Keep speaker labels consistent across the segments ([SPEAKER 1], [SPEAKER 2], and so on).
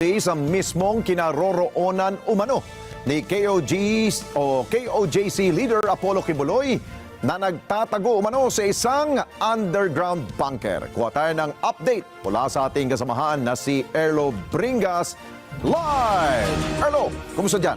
[SPEAKER 1] sa mismong kinaroroonan umano ni KOG o KOJC leader Apollo Kibuloy na nagtatago umano sa isang underground bunker. Kuha tayo ng update mula sa ating kasamahan na si Erlo Bringas live. Erlo, kumusta dyan?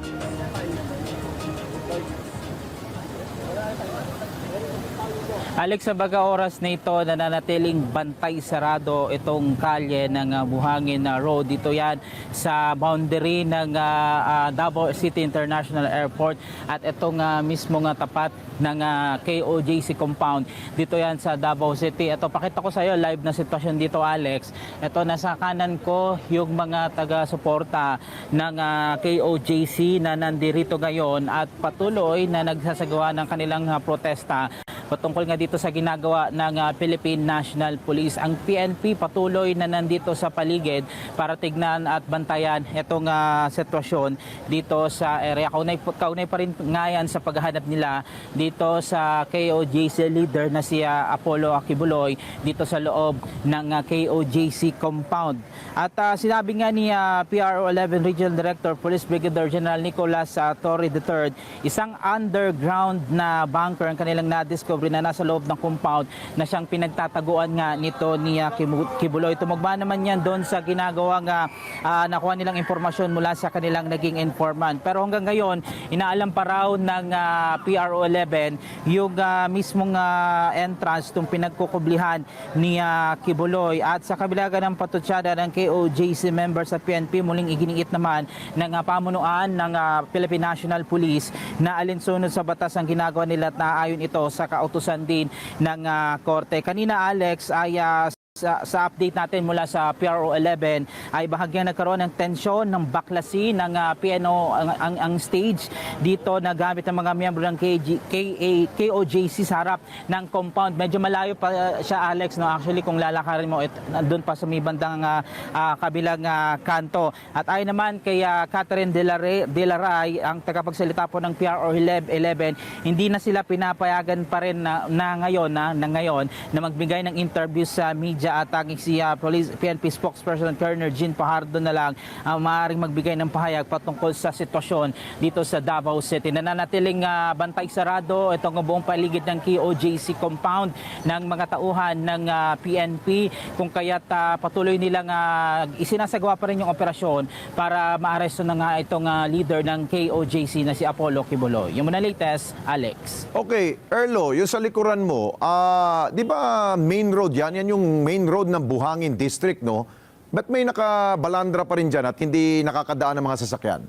[SPEAKER 2] Alex, sa baga oras na ito, nananatiling bantay sarado itong kalye ng uh, Buhangin uh, Road. Dito yan sa boundary ng uh, uh, Davao City International Airport at itong uh, mismo nga tapat ng uh, KOJC compound. Dito yan sa Davao City. Ito, pakita ko sa iyo live na sitwasyon dito, Alex. Ito, nasa kanan ko yung mga taga-suporta ng uh, KOJC na nandirito ngayon at patuloy na nagsasagawa ng kanilang uh, protesta patungkol nga dito sa ginagawa ng uh, Philippine National Police. Ang PNP patuloy na nandito sa paligid para tignan at bantayan itong uh, sitwasyon dito sa area. Kaunay, kaunay pa rin nga yan sa paghahanap nila dito sa KOJC leader na si uh, Apollo Akibuloy dito sa loob ng uh, KOJC compound. At uh, sinabi nga ni uh, PRO 11 Regional Director Police Brigadier General Nicolas uh, Torre III, isang underground na bunker ang kanilang na-discover na nasa loob ng compound na siyang pinagtataguan nga nito ni uh, Kibuloy. Tumugma naman yan doon sa ginagawang uh, uh, nakuha nilang impormasyon mula sa kanilang naging informant. Pero hanggang ngayon, inaalam pa raw ng uh, PRO 11 yung uh, mismong uh, entrance itong pinagkukublihan ni uh, Kibuloy. At sa kabila ng patutsada ng KOJC members sa PNP, muling iginiit naman ng uh, pamunuan ng uh, Philippine National Police na alinsunod sa batas ang ginagawa nila at naayon ito sa kautusan din ng uh, korte. Kanina Alex ay uh, sa, sa update natin mula sa PRO 11 ay bahagyang nagkaroon ng tensyon ng baklasi ng uh, PNO ang, ang, ang stage dito na gamit ng mga miyembro ng KG, KA, KOJC sa harap ng compound. Medyo malayo pa uh, siya Alex no actually kung lalakarin mo it, doon pa sa may bandang uh, uh, kabilang uh, kanto. At ayon naman kay uh, Catherine Delaray, Delaray ang tagapagsalita po ng PRO 11 hindi na sila pinapayagan pa rin na, na ngayon na, na ngayon na magbigay ng interview sa media at taging si uh, police, PNP spokesperson Colonel Jean Pajardo na lang ang maaaring magbigay ng pahayag patungkol sa sitwasyon dito sa Davao City. Nananatiling uh, bantay sarado itong buong paligid ng KOJC compound ng mga tauhan ng uh, PNP kung kaya't uh, patuloy nilang uh, isinasagawa pa rin yung operasyon para maaresto na nga itong uh, leader ng KOJC na si Apollo Kibuloy. Yung muna latest, Alex.
[SPEAKER 1] Okay, Erlo, yung sa likuran mo, ah, di ba main road yan? Yan yung main road ng Buhangin District, no? Ba't may nakabalandra pa rin dyan at hindi nakakadaan ng mga sasakyan?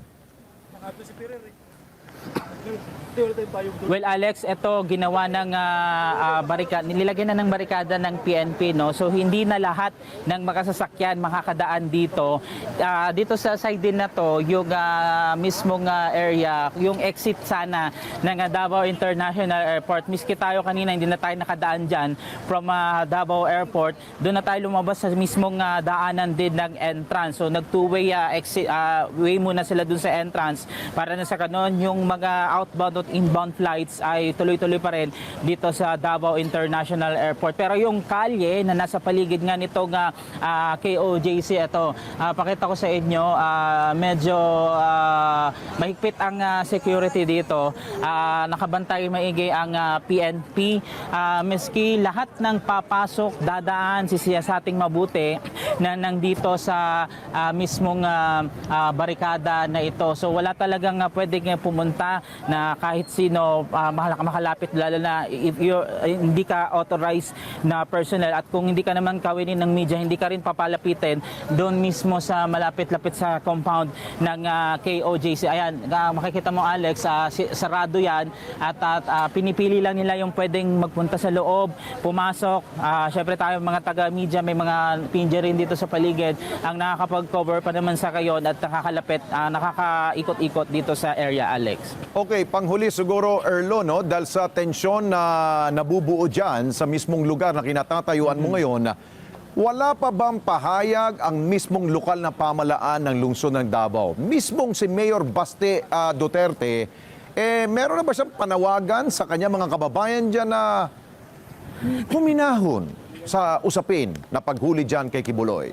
[SPEAKER 2] Well, Alex, ito ginawa ng uh, uh, barika, nilagyan na ng barikada ng PNP, no? So hindi na lahat ng makasasakyan makakadaan dito. Ah, dito sa side din na to, yung ah, mismong ah, area, yung exit sana ng ah, Davao International Airport. Miski tayo kanina hindi na tayo nakadaan diyan from ah, Davao Airport. Doon na tayo lumabas sa mismong ah, daanan din ng entrance. So nag two-way ah, exit ah, way muna sila dun sa entrance para na sa kanon yung mga outbound at inbound flights ay tuloy-tuloy pa rin dito sa Davao International Airport. Pero yung kalye na nasa paligid nga nitong ah, ah, KOJC ito, ah, pakita ko sa inyo, ah, medyo ah, mahigpit ang ah, security dito. Ah, nakabantay maigi ang ah, PNP. Ah, meski lahat ng papasok, dadaan, sisiyasating mabuti na nandito sa ah, mismong ah, ah, barikada na ito. So wala talagang ah, pwedeng pumunta na kahit sino uh, makalapit lalo na if you hindi ka authorized na personnel at kung hindi ka naman kawinin ng media hindi ka rin papalapitin doon mismo sa malapit-lapit sa compound ng uh, KOJC ayan uh, makikita mo Alex uh, sarado yan at, at uh, pinipili lang nila yung pwedeng magpunta sa loob pumasok. Uh, syempre tayo mga taga-media may mga pinja rin dito sa paligid. Ang nakakapag-cover pa naman sa kayon at nakakalapit uh, nakakaikot-ikot dito sa area Alex.
[SPEAKER 1] Okay, panghuli siguro, Erlo, no? dahil sa tensyon na nabubuo dyan sa mismong lugar na kinatatayuan mo ngayon, wala pa bang pahayag ang mismong lokal na pamalaan ng lungsod ng Davao? Mismong si Mayor Baste ah, Duterte, eh, meron na ba siyang panawagan sa kanya mga kababayan dyan na huminahon sa usapin na paghuli dyan kay Kibuloy?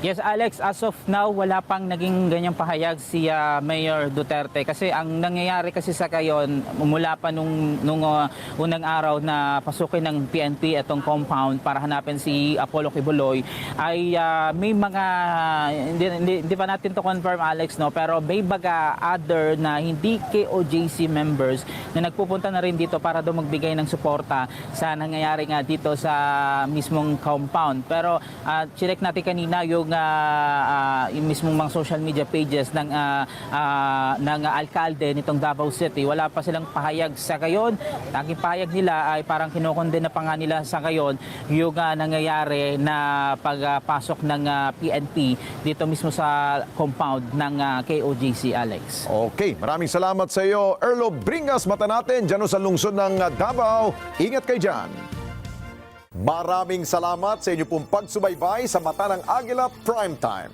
[SPEAKER 2] Yes, Alex, as of now, wala pang naging ganyang pahayag si ah, Mayor Duterte. Kasi ang nangyayari kasi sa kayon, mula pa nung, nung ah, unang araw na pasukin ng PNP itong compound para hanapin si Apollo Kibuloy, ay ah, may mga, hindi, hindi, hindi pa natin to confirm Alex, no? pero may baga other na hindi KOJC members na nagpupunta na rin dito para daw magbigay ng suporta sa nangyayari nga dito sa mismong compound. Pero uh, chinek natin kanina yung, ah, ah, yung mismong mga social media pages ng, ah, ah, ng alkalde nitong Davao City. Wala pa silang pahayag sa gayon. Tanging pahayag nila ay parang kinokondena pa nga nila sa gayon yung ah, nangyayari na pagpasok ng ah, PNP dito mismo sa compound ng ah, KOJC, Alex.
[SPEAKER 1] Okay, maraming salamat sa iyo, Erlo Bringas. Mata natin dyan sa lungsod ng Davao. Ingat kayo dyan. Maraming salamat sa inyo pong pagsubaybay sa Mata ng Agila Primetime.